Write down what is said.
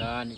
Yan.